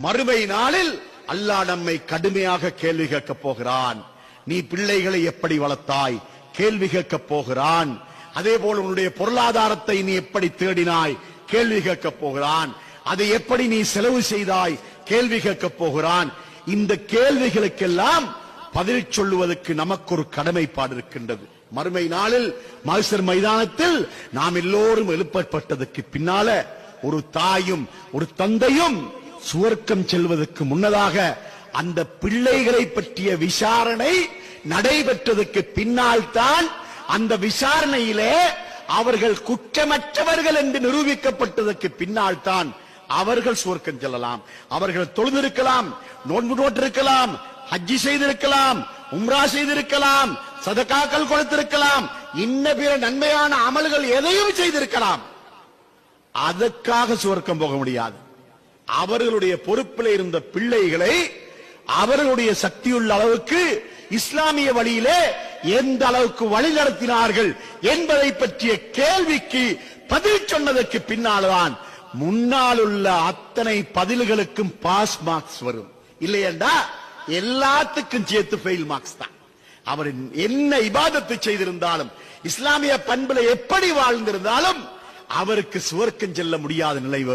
மறுமை நாளில் அல்லாஹ் நம்மை கடுமையாக கேள்வி கேட்கப் போகிறான். நீ பிள்ளைகளை எப்படி வளர்த்தாய்? கேள்வி கேட்க போகிறான். அதே போல உன்னுடைய பொருளாதாரத்தை நீ எப்படி தேடினாய்? கேள்வி கேட்கப் போகிறான். அதை எப்படி நீ செலவு செய்தாய்? கேள்வி கேட்கப் போகிறான். இந்த கேள்விகளுக்கெல்லாம் பதில் சொல்லுவதற்கு நமக்கு ஒரு கடமைப்பாடு இருக்கின்றது. மறுமை நாளில் மகசர் மைதானத்தில் நாம் எல்லோரும் எழுப்பப்பட்டதற்கு பின்னால ஒரு தாயும் ஒரு தந்தையும் சுவர்க்கம் செல்வதற்கு முன்னதாக அந்த பிள்ளைகளை பற்றிய விசாரணை நடைபெற்றதற்கு பின்னால் தான் அந்த விசாரணையிலே அவர்கள் குற்றமற்றவர்கள் என்று நிரூபிக்கப்பட்டதற்கு பின்னால் தான் அவர்கள் சுவர்க்கம் செல்லலாம். அவர்கள் தொழுதிருக்கலாம் நோன்பு நோட்டிருக்கலாம் ஹஜ்ஜி செய்திருக்கலாம் உம்ரா செய்திருக்கலாம் சதக்காக்கள் கொடுத்திருக்கலாம் இன்ன பிற நன்மையான அமல்கள் எதையும் செய்திருக்கலாம். அதற்காக சுவர்க்கம் போக முடியாது. அவர்களுடைய பொறுப்பில் இருந்த பிள்ளைகளை அவர்களுடைய சக்தியுள்ள அளவுக்கு இஸ்லாமிய வழியிலே எந்த அளவுக்கு வழி நடத்தினார்கள் என்பதை பற்றிய கேள்விக்கு பதில் சொன்னதற்கு பின்னால்தான் முன்னால் உள்ள அத்தனை பதில்களுக்கும் பாஸ் மார்க்ஸ் வரும். இல்லையண்டா? எல்லாத்துக்கும் சேர்த்து ஃபெயில் மார்க்ஸ் தான். அவர் என்ன இபாதத்தை செய்திருந்தாலும் இஸ்லாமிய பண்புல எப்படி வாழ்ந்திருந்தாலும் அவருக்கு சுவர்க்கம் செல்ல முடியாத நிலை வரும்.